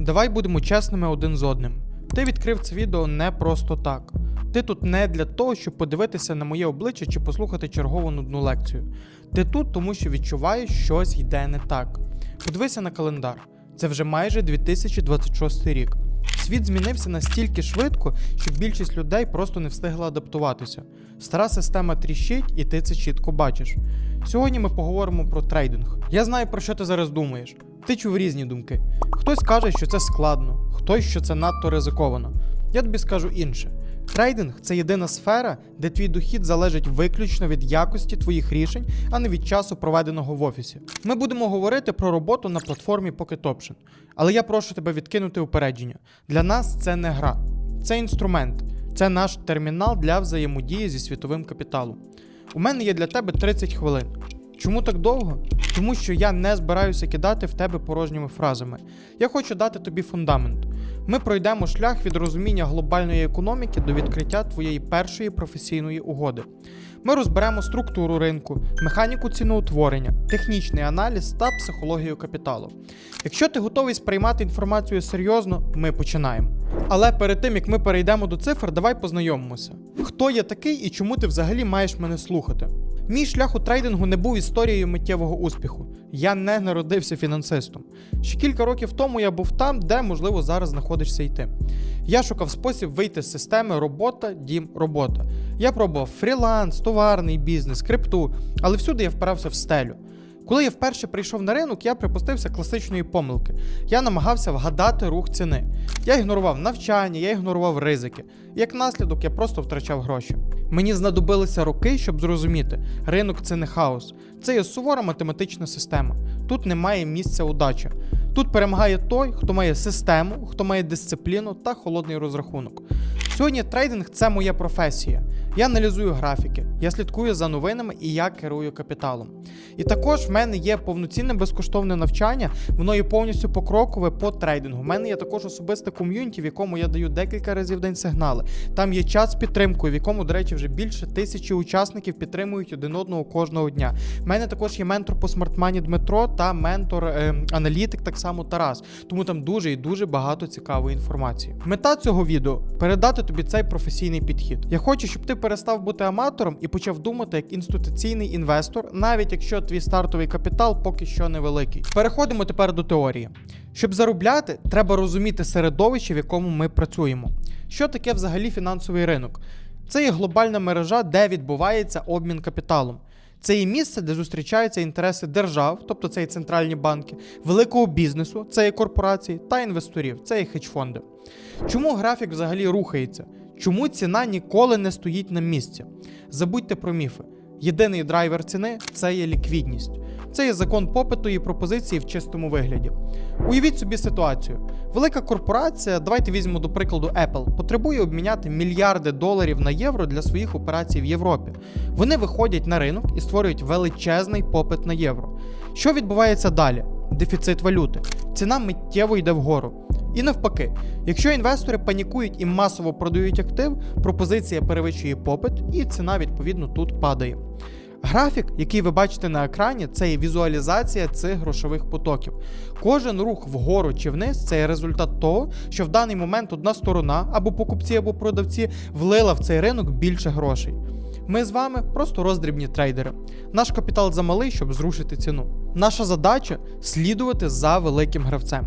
Давай будемо чесними один з одним. Ти відкрив це відео не просто так. Ти тут не для того, щоб подивитися на моє обличчя чи послухати чергову нудну лекцію. Ти тут, тому що відчуваєш, щось йде не так. Подивися на календар. Це вже майже 2026 рік. Світ змінився настільки швидко, що більшість людей просто не встигла адаптуватися. Стара система тріщить, і ти це чітко бачиш. Сьогодні ми поговоримо про трейдинг. Я знаю, про що ти зараз думаєш. Ти чув різні думки. Хтось каже, що це складно, хтось, що це надто ризиковано. Я тобі скажу інше. Трейдинг це єдина сфера, де твій дохід залежить виключно від якості твоїх рішень, а не від часу, проведеного в офісі. Ми будемо говорити про роботу на платформі Pocket Option. Але я прошу тебе відкинути упередження. Для нас це не гра, це інструмент, це наш термінал для взаємодії зі світовим капіталом. У мене є для тебе 30 хвилин. Чому так довго? Тому що я не збираюся кидати в тебе порожніми фразами. Я хочу дати тобі фундамент. Ми пройдемо шлях від розуміння глобальної економіки до відкриття твоєї першої професійної угоди. Ми розберемо структуру ринку, механіку ціноутворення, технічний аналіз та психологію капіталу. Якщо ти готовий сприймати інформацію серйозно, ми починаємо. Але перед тим як ми перейдемо до цифр, давай познайомимося. Хто я такий і чому ти взагалі маєш мене слухати? Мій шлях у трейдингу не був історією миттєвого успіху. Я не народився фінансистом. Ще кілька років тому я був там, де, можливо, зараз знаходишся й ти. Я шукав спосіб вийти з системи робота, дім, робота. Я пробував фріланс, товарний бізнес, крипту, але всюди я впирався в стелю. Коли я вперше прийшов на ринок, я припустився класичної помилки. Я намагався вгадати рух ціни. Я ігнорував навчання, я ігнорував ризики. Як наслідок, я просто втрачав гроші. Мені знадобилися роки, щоб зрозуміти, ринок це не хаос, це є сувора математична система. Тут немає місця удачі. Тут перемагає той, хто має систему, хто має дисципліну та холодний розрахунок. Сьогодні трейдинг це моя професія. Я аналізую графіки, я слідкую за новинами і я керую капіталом. І також в мене є повноцінне безкоштовне навчання, воно є повністю покрокове по трейдингу. У мене є також особисте ком'юніті, в якому я даю декілька разів в день сигнали. Там є чат з підтримкою, в якому, до речі, вже більше тисячі учасників підтримують один одного кожного дня. У мене також є ментор по смартмані Дмитро та ментор е, так само Тарас. Тому там дуже і дуже багато цікавої інформації. Мета цього відео передати тобі цей професійний підхід. Я хочу, щоб ти перестав бути аматором і почав думати як інституційний інвестор, навіть якщо твій стартовий капітал поки що невеликий. Переходимо тепер до теорії. Щоб заробляти, треба розуміти середовище, в якому ми працюємо. Що таке взагалі фінансовий ринок? Це є глобальна мережа, де відбувається обмін капіталом. Це є місце, де зустрічаються інтереси держав, тобто це є центральні банки, великого бізнесу, це є корпорації та інвесторів, це є хедж-фонди. Чому графік взагалі рухається? Чому ціна ніколи не стоїть на місці? Забудьте про міфи. Єдиний драйвер ціни це є ліквідність. Це є закон попиту і пропозиції в чистому вигляді. Уявіть собі ситуацію. Велика корпорація, давайте візьмемо до прикладу Apple, потребує обміняти мільярди доларів на євро для своїх операцій в Європі. Вони виходять на ринок і створюють величезний попит на євро. Що відбувається далі? Дефіцит валюти. Ціна миттєво йде вгору. І навпаки, якщо інвестори панікують і масово продають актив, пропозиція перевищує попит, і ціна відповідно тут падає. Графік, який ви бачите на екрані, це є візуалізація цих грошових потоків. Кожен рух вгору чи вниз це є результат того, що в даний момент одна сторона, або покупці, або продавці, влила в цей ринок більше грошей. Ми з вами просто роздрібні трейдери. Наш капітал замалий, щоб зрушити ціну. Наша задача слідувати за великим гравцем.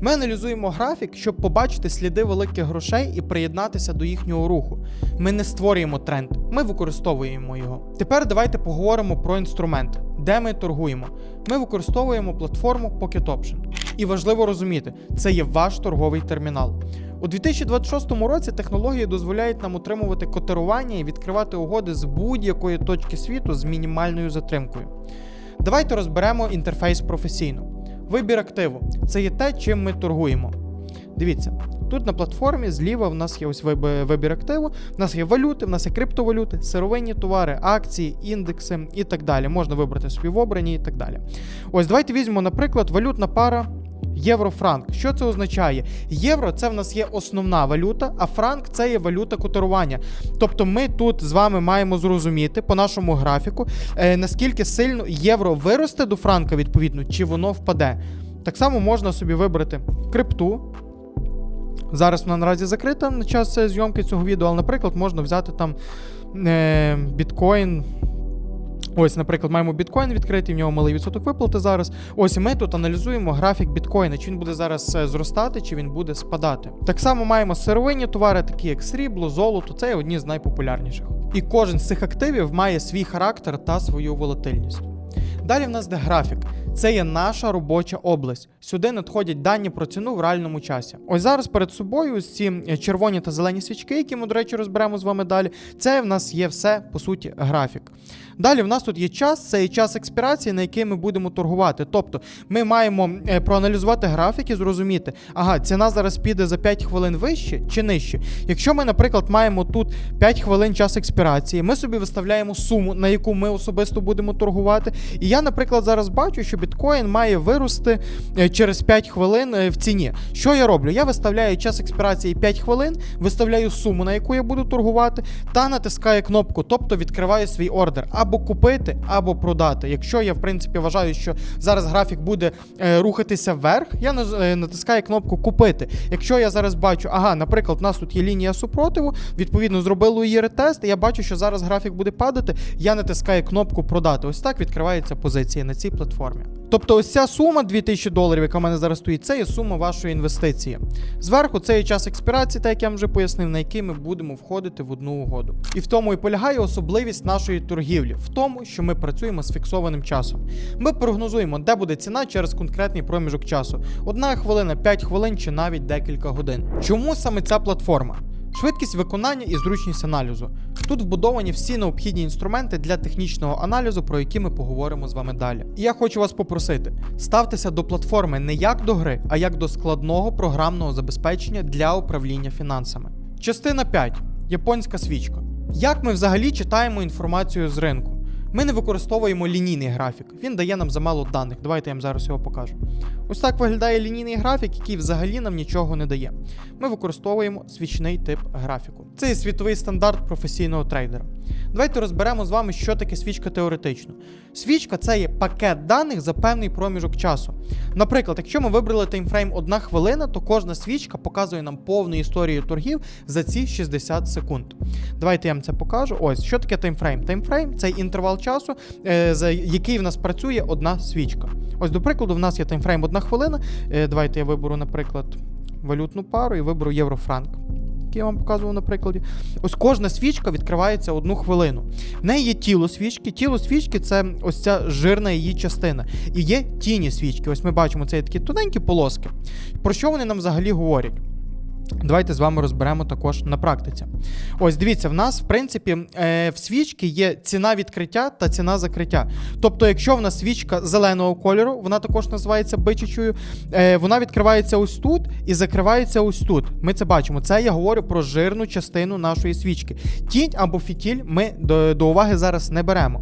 Ми аналізуємо графік, щоб побачити сліди великих грошей і приєднатися до їхнього руху. Ми не створюємо тренд, ми використовуємо його. Тепер давайте поговоримо про інструмент, де ми торгуємо. Ми використовуємо платформу Pocket Option. І важливо розуміти, це є ваш торговий термінал. У 2026 році технології дозволяють нам утримувати котирування і відкривати угоди з будь-якої точки світу з мінімальною затримкою. Давайте розберемо інтерфейс професійно. Вибір активу це є те, чим ми торгуємо. Дивіться, тут на платформі зліва в нас є ось вибір активу, в нас є валюти, в нас є криптовалюти, сировинні товари, акції, індекси і так далі. Можна вибрати собі в обрані і так далі. Ось давайте візьмемо, наприклад, валютна пара. Євро-франк. Що це означає? Євро це в нас є основна валюта, а франк це є валюта котирування. Тобто ми тут з вами маємо зрозуміти по нашому графіку, е, наскільки сильно євро виросте до франка, відповідно, чи воно впаде. Так само можна собі вибрати крипту. Зараз вона наразі закрита на час е, зйомки цього відео, але, наприклад, можна взяти там е, біткоін. Ось, наприклад, маємо біткоін відкритий, в нього малий відсоток виплати зараз. Ось ми тут аналізуємо графік біткоїна, чи він буде зараз е, зростати, чи він буде спадати. Так само маємо сировинні товари, такі як срібло, золото. Це одні з найпопулярніших. І кожен з цих активів має свій характер та свою волатильність. Далі в нас де графік. Це є наша робоча область. Сюди надходять дані про ціну в реальному часі. Ось зараз перед собою ось ці е, червоні та зелені свічки, які ми, до речі, розберемо з вами далі. Це в нас є все, по суті, графік. Далі в нас тут є час, це є час експірації, на який ми будемо торгувати. Тобто ми маємо е, проаналізувати графік і зрозуміти, ага, ціна зараз піде за 5 хвилин вище чи нижче. Якщо ми, наприклад, маємо тут 5 хвилин час експірації, ми собі виставляємо суму, на яку ми особисто будемо торгувати. І я, наприклад, зараз бачу, що біткоін має вирости е, через 5 хвилин е, в ціні. Що я роблю? Я виставляю час експірації 5 хвилин, виставляю суму, на яку я буду торгувати, та натискаю кнопку, тобто відкриваю свій ордер. Або купити, або продати. Якщо я, в принципі, вважаю, що зараз графік буде е, рухатися вверх, я натискаю кнопку купити. Якщо я зараз бачу, ага, наприклад, у нас тут є лінія супротиву, відповідно, зробили її ретест, і я бачу, що зараз графік буде падати, я натискаю кнопку продати. Ось так відкривається позиція на цій платформі. Тобто, ось ця сума 2000 доларів, яка в мене зараз стоїть, це є сума вашої інвестиції. Зверху це є час експірації, так як я вам вже пояснив, на який ми будемо входити в одну угоду. І в тому і полягає особливість нашої торгівлі, в тому, що ми працюємо з фіксованим часом. Ми прогнозуємо, де буде ціна через конкретний проміжок часу: одна хвилина, 5 хвилин чи навіть декілька годин. Чому саме ця платформа? Швидкість виконання і зручність аналізу. Тут вбудовані всі необхідні інструменти для технічного аналізу, про які ми поговоримо з вами далі. І я хочу вас попросити: ставтеся до платформи не як до гри, а як до складного програмного забезпечення для управління фінансами. Частина 5. Японська свічка. Як ми взагалі читаємо інформацію з ринку? Ми не використовуємо лінійний графік. Він дає нам замало даних. Давайте я вам зараз його покажу. Ось так виглядає лінійний графік, який взагалі нам нічого не дає. Ми використовуємо свічний тип графіку. Це є світовий стандарт професійного трейдера. Давайте розберемо з вами, що таке свічка теоретично. Свічка це є пакет даних за певний проміжок часу. Наприклад, якщо ми вибрали таймфрейм 1 хвилина, то кожна свічка показує нам повну історію торгів за ці 60 секунд. Давайте я вам це покажу. Ось що таке таймфрейм. Таймфрейм це інтервал часу, е, за який в нас працює одна свічка. Ось, до прикладу, в нас є таймфрейм 1 хвилина. Е, Давайте я виберу, наприклад, валютну пару і виберу єврофранк. Який я вам показував на прикладі. Ось кожна свічка відкривається одну хвилину. В неї є тіло свічки. Тіло свічки це ось ця жирна її частина. І є тіні свічки. Ось ми бачимо це такі тоненькі полоски. Про що вони нам взагалі говорять? Давайте з вами розберемо також на практиці. Ось дивіться, в нас, в принципі, е, в свічки є ціна відкриття та ціна закриття. Тобто, якщо в нас свічка зеленого кольору, вона також називається бичачою, е, вона відкривається ось тут і закривається ось тут. Ми це бачимо. Це я говорю про жирну частину нашої свічки. Тінь або фітіль ми до, до уваги зараз не беремо.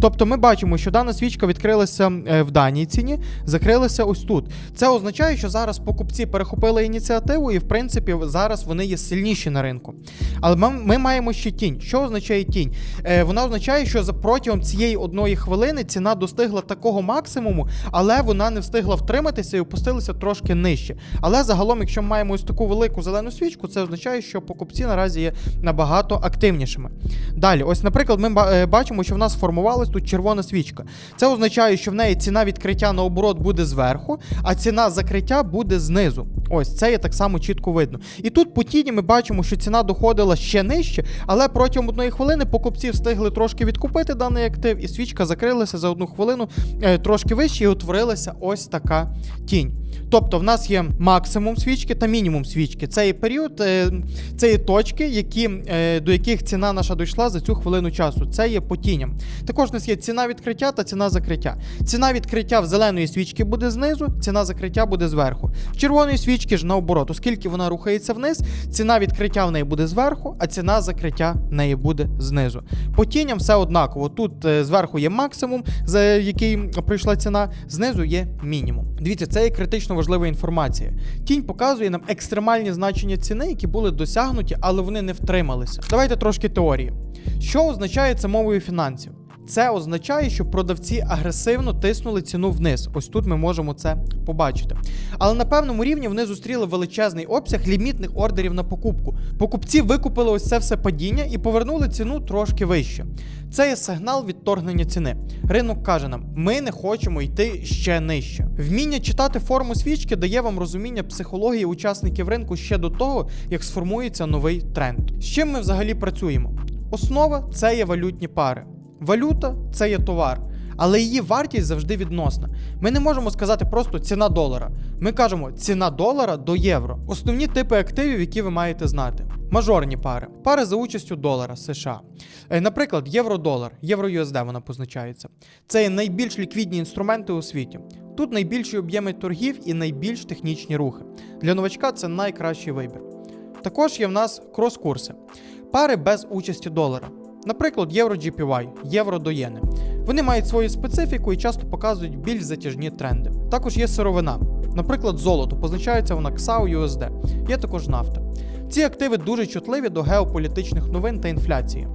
Тобто, ми бачимо, що дана свічка відкрилася е, в даній ціні, закрилася ось тут. Це означає, що зараз покупці перехопили ініціативу, і в принципі зараз вони є сильніші на ринку. Але ми, ми маємо ще тінь. Що означає тінь? Е, вона означає, що за протягом цієї одної хвилини ціна достигла такого максимуму, але вона не встигла втриматися і опустилася трошки нижче. Але загалом, якщо ми маємо ось таку велику зелену свічку, це означає, що покупці наразі є набагато активнішими. Далі, ось, наприклад, ми е, бачимо, що в нас сформувалась тут червона свічка. Це означає, що в неї ціна відкриття на оборот буде зверху, а ціна закриття буде знизу. Ось це є так само чітко видно. І тут по тіні ми бачимо, що ціна доходила ще нижче, але протягом одної хвилини покупці встигли трошки відкупити даний актив, і свічка закрилася за одну хвилину е, трошки вище, і утворилася ось така тінь. Тобто в нас є максимум свічки та мінімум свічки. Це є період, е, це є точки, які, е, до яких ціна наша дійшла за цю хвилину часу. Це є по тіням. Також у нас є ціна відкриття та ціна закриття. Ціна відкриття в зеленої свічки буде знизу, ціна закриття буде зверху. В червоної свічки ж наоборот, оскільки вона рухається вниз, ціна відкриття в неї буде зверху, а ціна закриття в неї буде знизу. По тіням все однаково. Тут е, зверху є максимум, за який прийшла ціна, знизу є мінімум. Дивіться, це є критично важлива інформація. Тінь показує нам екстремальні значення ціни, які були досягнуті, але вони не втрималися. Давайте трошки теорії. Що означає це мовою фінансів? Це означає, що продавці агресивно тиснули ціну вниз. Ось тут ми можемо це побачити. Але на певному рівні вони зустріли величезний обсяг лімітних ордерів на покупку. Покупці викупили ось це все падіння і повернули ціну трошки вище. Це є сигнал відторгнення ціни. Ринок каже нам: ми не хочемо йти ще нижче. Вміння читати форму свічки дає вам розуміння психології учасників ринку ще до того, як сформується новий тренд. З чим ми взагалі працюємо? Основа це є валютні пари. Валюта це є товар, але її вартість завжди відносна. Ми не можемо сказати просто ціна долара. Ми кажемо ціна долара до євро. Основні типи активів, які ви маєте знати. Мажорні пари, пари за участю долара США. Е, Наприклад, євро-долар, євро-USD вона позначається. Це є найбільш ліквідні інструменти у світі. Тут найбільші об'єми торгів і найбільш технічні рухи. Для новачка це найкращий вибір. Також є в нас крос-курси, пари без участі долара. Наприклад, євро GPY, євро до єни. Вони мають свою специфіку і часто показують більш затяжні тренди. Також є сировина. Наприклад, золото позначається вона XAU USD. Є також нафта. Ці активи дуже чутливі до геополітичних новин та інфляції.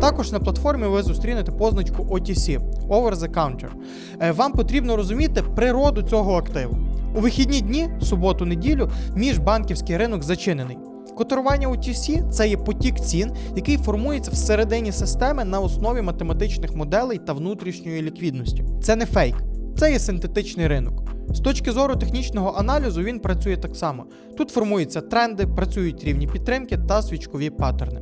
Також на платформі ви зустрінете позначку OTC Over the Counter. Е, Вам потрібно розуміти природу цього активу. У вихідні дні, суботу-неділю, міжбанківський ринок зачинений. Котирування OTC – це є потік цін, який формується всередині системи на основі математичних моделей та внутрішньої ліквідності. Це не фейк, це є синтетичний ринок. З точки зору технічного аналізу він працює так само. Тут формуються тренди, працюють рівні підтримки та свічкові паттерни.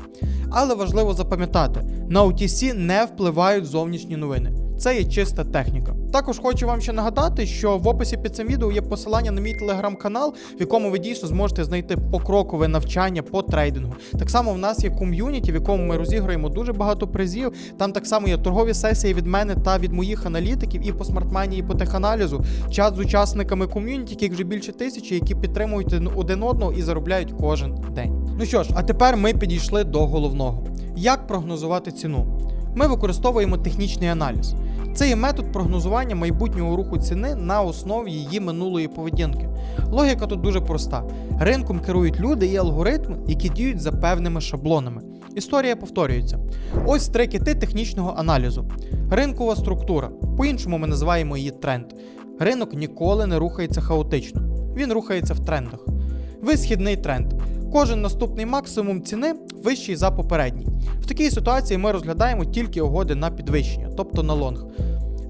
Але важливо запам'ятати, на OTC не впливають зовнішні новини. Це є чиста техніка. Також хочу вам ще нагадати, що в описі під цим відео є посилання на мій телеграм-канал, в якому ви дійсно зможете знайти покрокове навчання по трейдингу. Так само в нас є ком'юніті, в якому ми розіграємо дуже багато призів. Там так само є торгові сесії від мене та від моїх аналітиків і по смартмані, і по теханалізу. Чат з учасниками ком'юніті, яких вже більше тисячі, які підтримують один одного і заробляють кожен день. Ну що ж, а тепер ми підійшли до головного: як прогнозувати ціну? Ми використовуємо технічний аналіз. Це є метод прогнозування майбутнього руху ціни на основі її минулої поведінки. Логіка тут дуже проста: ринком керують люди і алгоритми, які діють за певними шаблонами. Історія повторюється. Ось три кити технічного аналізу. Ринкова структура. По-іншому ми називаємо її тренд. Ринок ніколи не рухається хаотично, він рухається в трендах. Висхідний тренд. Кожен наступний максимум ціни вищий за попередній. В такій ситуації ми розглядаємо тільки угоди на підвищення, тобто на лонг.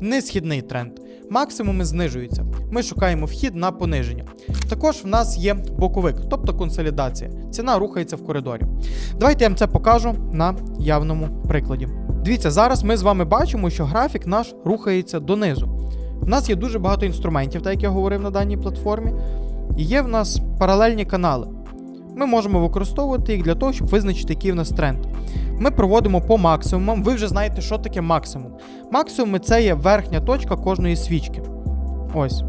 Несхідний тренд. Максимуми знижуються. Ми шукаємо вхід на пониження. Також в нас є боковик, тобто консолідація. Ціна рухається в коридорі. Давайте я вам це покажу на явному прикладі. Дивіться, зараз ми з вами бачимо, що графік наш рухається донизу. У нас є дуже багато інструментів, так як я говорив на даній платформі. І є в нас паралельні канали. Ми можемо використовувати їх для того, щоб визначити, який в нас тренд. Ми проводимо по максимумам. Ви вже знаєте, що таке максимум. Максимуми це є верхня точка кожної свічки. Ось.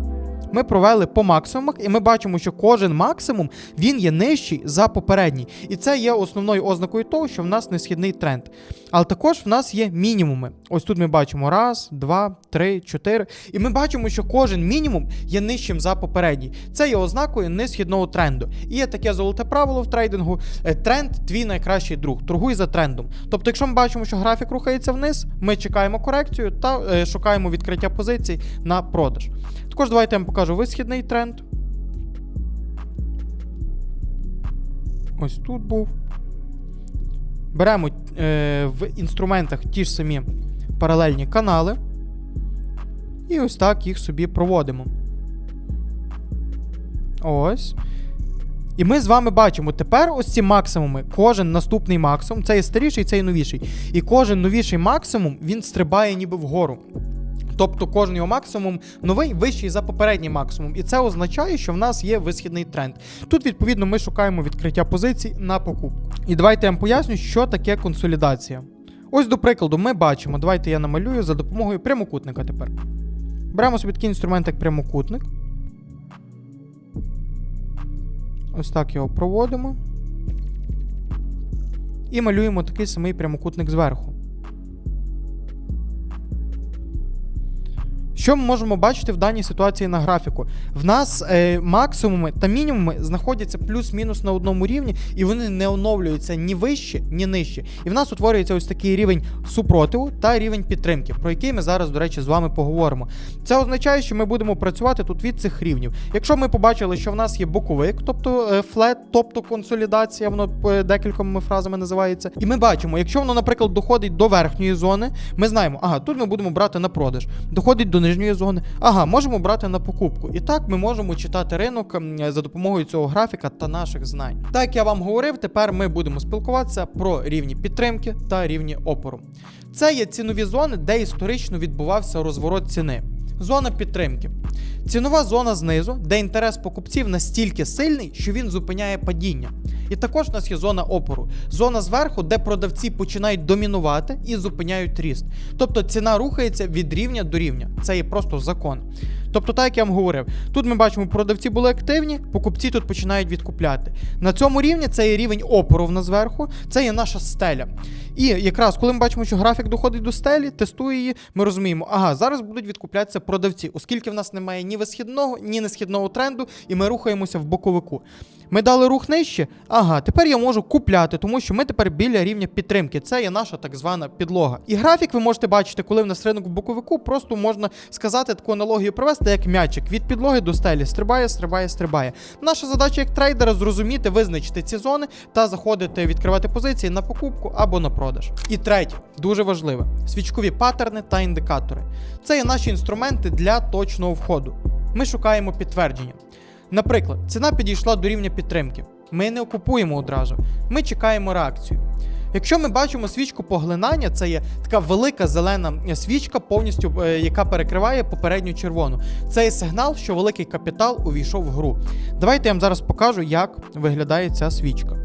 Ми провели по максимумах, і ми бачимо, що кожен максимум він є нижчий за попередній. І це є основною ознакою того, що в нас несхідний тренд. Але також в нас є мінімуми. Ось тут ми бачимо раз, два, три, чотири. І ми бачимо, що кожен мінімум є нижчим за попередній. Це є ознакою несхідного тренду. І є таке золоте правило в трейдингу: е, тренд твій найкращий друг. Торгуй за трендом. Тобто, якщо ми бачимо, що графік рухається вниз, ми чекаємо корекцію та е, шукаємо відкриття позицій на продаж. Також давайте я вам покажу висхідний тренд. Ось тут був. Беремо е, в інструментах ті ж самі паралельні канали. І ось так їх собі проводимо. Ось. І ми з вами бачимо тепер ось ці максимуми. Кожен наступний максимум, це є старіший, це є новіший. І кожен новіший максимум він стрибає ніби вгору. Тобто кожен його максимум новий вищий за попередній максимум. І це означає, що в нас є висхідний тренд. Тут, відповідно, ми шукаємо відкриття позицій на покупку. І давайте я вам поясню, що таке консолідація. Ось, до прикладу, ми бачимо, давайте я намалюю за допомогою прямокутника тепер. Беремо собі такий інструмент, як прямокутник. Ось так його проводимо. І малюємо такий самий прямокутник зверху. Що ми можемо бачити в даній ситуації на графіку? В нас е, максимуми та мінімуми знаходяться плюс-мінус на одному рівні, і вони не оновлюються ні вище, ні нижче. І в нас утворюється ось такий рівень супротиву та рівень підтримки, про який ми зараз, до речі, з вами поговоримо. Це означає, що ми будемо працювати тут від цих рівнів. Якщо ми побачили, що в нас є боковик, тобто е, флет, тобто консолідація, воно е, декількома фразами називається. І ми бачимо, якщо воно, наприклад, доходить до верхньої зони, ми знаємо, ага, тут ми будемо брати на продаж. Доходить до нижньої зони, ага, можемо брати на покупку. І так ми можемо читати ринок за допомогою цього графіка та наших знань. Так я вам говорив, тепер ми будемо спілкуватися про рівні підтримки та рівні опору. Це є цінові зони, де історично відбувався розворот ціни. Зона підтримки. Цінова зона знизу, де інтерес покупців настільки сильний, що він зупиняє падіння. І також у нас є зона опору. Зона зверху, де продавці починають домінувати і зупиняють ріст. Тобто ціна рухається від рівня до рівня. Це є просто закон. Тобто, так як я вам говорив, тут ми бачимо, продавці були активні, покупці тут починають відкупляти. На цьому рівні це є рівень опору в зверху, це є наша стеля. І якраз коли ми бачимо, що графік доходить до стелі, тестує її, ми розуміємо, ага, зараз будуть відкуплятися продавці, оскільки в нас немає ні висхідного, ні несхідного тренду, і ми рухаємося в боковику. Ми дали рух нижче. Ага, тепер я можу купляти, тому що ми тепер біля рівня підтримки. Це є наша так звана підлога. І графік ви можете бачити, коли в нас ринок в боковику, просто можна сказати таку аналогію провести, як м'ячик від підлоги до стелі. Стрибає, стрибає, стрибає. Наша задача як трейдера зрозуміти, визначити ці зони та заходити, відкривати позиції на покупку або на продаж. І третє, дуже важливе: свічкові паттерни та індикатори. Це є наші інструменти для точного входу. Ми шукаємо підтвердження. Наприклад, ціна підійшла до рівня підтримки. Ми не окупуємо одразу, ми чекаємо реакцію. Якщо ми бачимо свічку поглинання, це є така велика зелена свічка, повністю е, яка перекриває попередню червону. Це є сигнал, що великий капітал увійшов в гру. Давайте я вам зараз покажу, як виглядає ця свічка.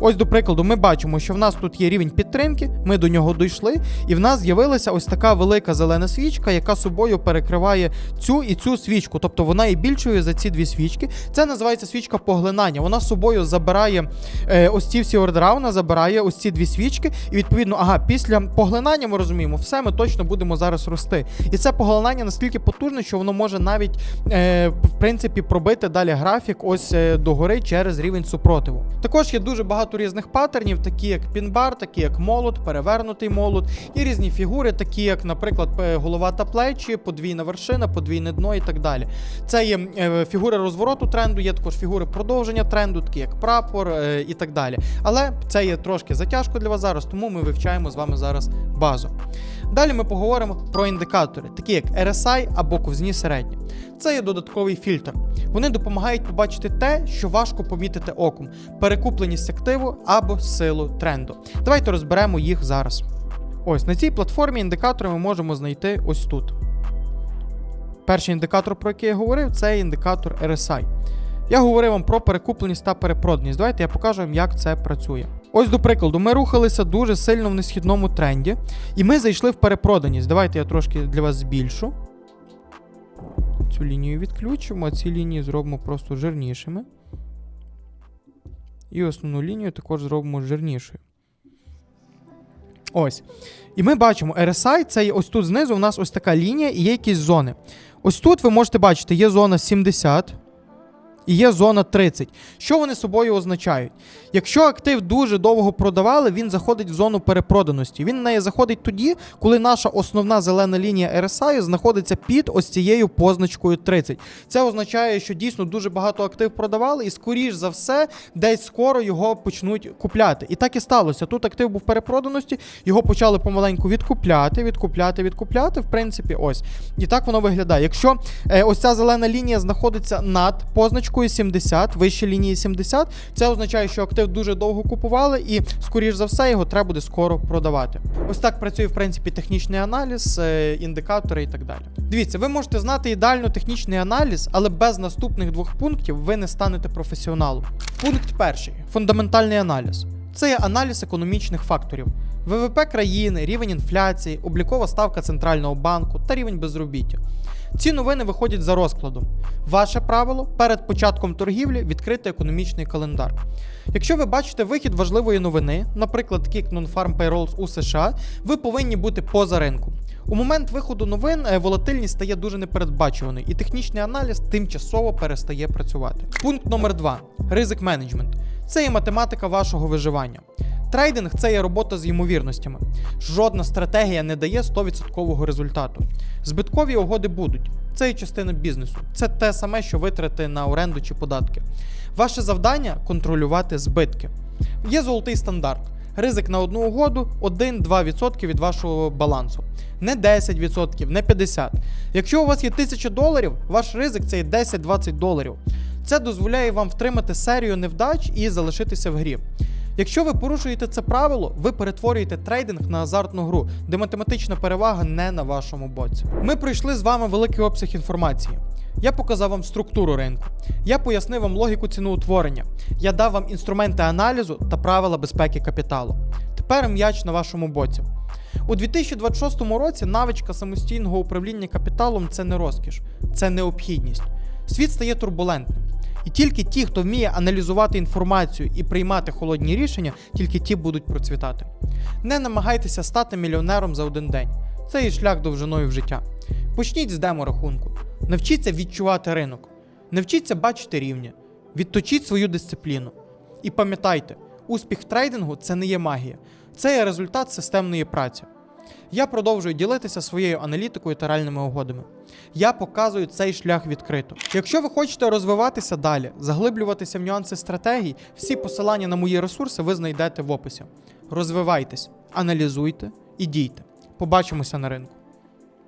Ось, до прикладу, ми бачимо, що в нас тут є рівень підтримки, ми до нього дійшли, і в нас з'явилася ось така велика зелена свічка, яка собою перекриває цю і цю свічку. Тобто вона є більшою за ці дві свічки. Це називається свічка поглинання. Вона собою забирає е, ось ці всі ордера, вона забирає ось ці дві свічки. І відповідно, ага, після поглинання ми розуміємо, все, ми точно будемо зараз рости. І це поглинання настільки потужне, що воно може навіть е, в принципі пробити далі графік ось е, догори через рівень супротиву. Також є дуже багато різних паттернів, такі як пінбар, такі як молот, перевернутий молот, і різні фігури, такі як, наприклад, голова та плечі, подвійна вершина, подвійне дно і так далі. Це є е, фігури розвороту тренду, є також фігури продовження тренду, такі як прапор е, і так далі. Але це є трошки затяжко для вас зараз, тому ми вивчаємо з вами зараз базу. Далі ми поговоримо про індикатори, такі як RSI або ковзні середні. Це є додатковий фільтр. Вони допомагають побачити те, що важко помітити оком: перекупленість активу або силу тренду. Давайте розберемо їх зараз. Ось на цій платформі індикатори ми можемо знайти ось тут. Перший індикатор, про який я говорив, це індикатор RSI. Я говорив вам про перекупленість та перепроданість. Давайте я покажу вам, як це працює. Ось, до прикладу, ми рухалися дуже сильно в несхідному тренді, і ми зайшли в перепроданість. Давайте я трошки для вас збільшу. Цю лінію відключимо, а ці лінії зробимо просто жирнішими. І основну лінію також зробимо жирнішою. Ось. І ми бачимо, RSI це ось тут знизу у нас ось така лінія і є якісь зони. Ось тут ви можете бачити, є зона 70 і є зона 30. Що вони собою означають? Якщо актив дуже довго продавали, він заходить в зону перепроданості. Він в неї заходить тоді, коли наша основна зелена лінія RSI знаходиться під ось цією позначкою 30. Це означає, що дійсно дуже багато актив продавали, і скоріш за все, десь скоро його почнуть купляти. І так і сталося. Тут актив був перепроданості, його почали помаленьку відкупляти, відкупляти, відкупляти. В принципі, ось. І так воно виглядає. Якщо е, ось ця зелена лінія знаходиться над позначкою 70, вище лінії 70, це означає, що актив дуже довго купували, і, скоріш за все, його треба буде скоро продавати. Ось так працює, в принципі, технічний аналіз, е, індикатори і так далі. Дивіться, ви можете знати ідеально технічний аналіз, але без наступних двох пунктів ви не станете професіоналом. Пункт перший фундаментальний аналіз. Це є аналіз економічних факторів. ВВП країни, рівень інфляції, облікова ставка центрального банку та рівень безробіття. Ці новини виходять за розкладом. Ваше правило перед початком торгівлі відкрити економічний календар. Якщо ви бачите вихід важливої новини, наприклад, як Non-Farm Payrolls у США, ви повинні бути поза ринком. У момент виходу новин е, волатильність стає дуже непередбачуваною, і технічний аналіз тимчасово перестає працювати. Пункт номер 2. ризик менеджмент. Це є математика вашого виживання. Трейдинг це є робота з ймовірностями. Жодна стратегія не дає 100% результату. Збиткові угоди будуть. Це є частина бізнесу. Це те саме, що витрати на оренду чи податки. Ваше завдання контролювати збитки. Є золотий стандарт. Ризик на одну угоду 1-2% від вашого балансу. Не 10%, не 50%. Якщо у вас є 1000 доларів, ваш ризик це є 10-20 доларів. Це дозволяє вам втримати серію невдач і залишитися в грі. Якщо ви порушуєте це правило, ви перетворюєте трейдинг на азартну гру, де математична перевага не на вашому боці. Ми пройшли з вами великий обсяг інформації. Я показав вам структуру ринку. Я пояснив вам логіку ціноутворення. Я дав вам інструменти аналізу та правила безпеки капіталу. Тепер м'яч на вашому боці. У 2026 році навичка самостійного управління капіталом це не розкіш, це необхідність. Світ стає турбулентним. І тільки ті, хто вміє аналізувати інформацію і приймати холодні рішення, тільки ті будуть процвітати. Не намагайтеся стати мільйонером за один день. Це є шлях довжиною в життя. Почніть з демо-рахунку. Навчіться відчувати ринок. Навчіться бачити рівні. Відточіть свою дисципліну. І пам'ятайте, успіх в трейдингу це не є магія, це є результат системної праці. Я продовжую ділитися своєю аналітикою та реальними угодами. Я показую цей шлях відкрито. Якщо ви хочете розвиватися далі, заглиблюватися в нюанси стратегій, всі посилання на мої ресурси ви знайдете в описі. Розвивайтесь, аналізуйте і дійте. Побачимося на ринку.